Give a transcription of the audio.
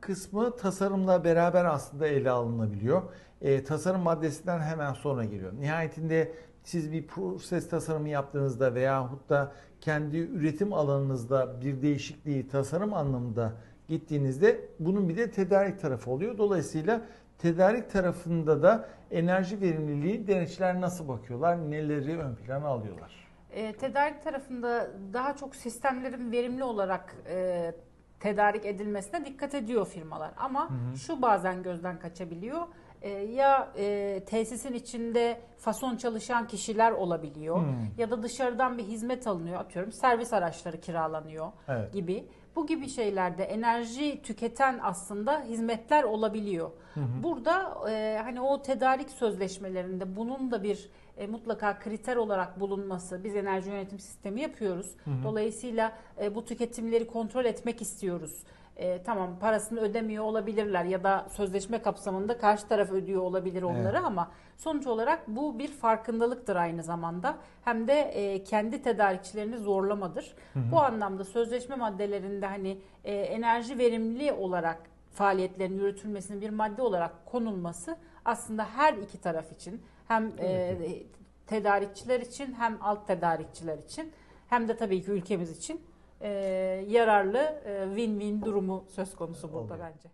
kısmı tasarımla beraber aslında ele alınabiliyor. E, tasarım maddesinden hemen sonra geliyor. Nihayetinde siz bir proses tasarımı yaptığınızda veyahut da kendi üretim alanınızda bir değişikliği tasarım anlamında gittiğinizde bunun bir de tedarik tarafı oluyor. Dolayısıyla tedarik tarafında da enerji verimliliği denetçiler nasıl bakıyorlar, neleri ön plana alıyorlar? E, tedarik tarafında daha çok sistemlerin verimli olarak e, tedarik edilmesine dikkat ediyor firmalar. Ama şu bazen gözden kaçabiliyor. E, ya e, tesisin içinde fason çalışan kişiler olabiliyor Hmm. ya da dışarıdan bir hizmet alınıyor. Atıyorum servis araçları kiralanıyor Evet. gibi. Bu gibi şeylerde enerji tüketen aslında hizmetler olabiliyor. Burada e, hani o tedarik sözleşmelerinde bunun da bir e, mutlaka kriter olarak bulunması. Biz enerji yönetim sistemi yapıyoruz. Dolayısıyla e, bu tüketimleri kontrol etmek istiyoruz. E, tamam parasını ödemiyor olabilirler ya da sözleşme kapsamında karşı taraf ödüyor olabilir onları Evet. ama sonuç olarak bu bir farkındalıktır aynı zamanda. Hem de e, kendi tedarikçilerini zorlamadır. Bu anlamda sözleşme maddelerinde hani e, enerji verimli olarak faaliyetlerin yürütülmesinin bir madde olarak konulması aslında her iki taraf için hem e, tedarikçiler için hem alt tedarikçiler için hem de tabii ki ülkemiz için e, yararlı win-win durumu söz konusu burada Oluyor. bence.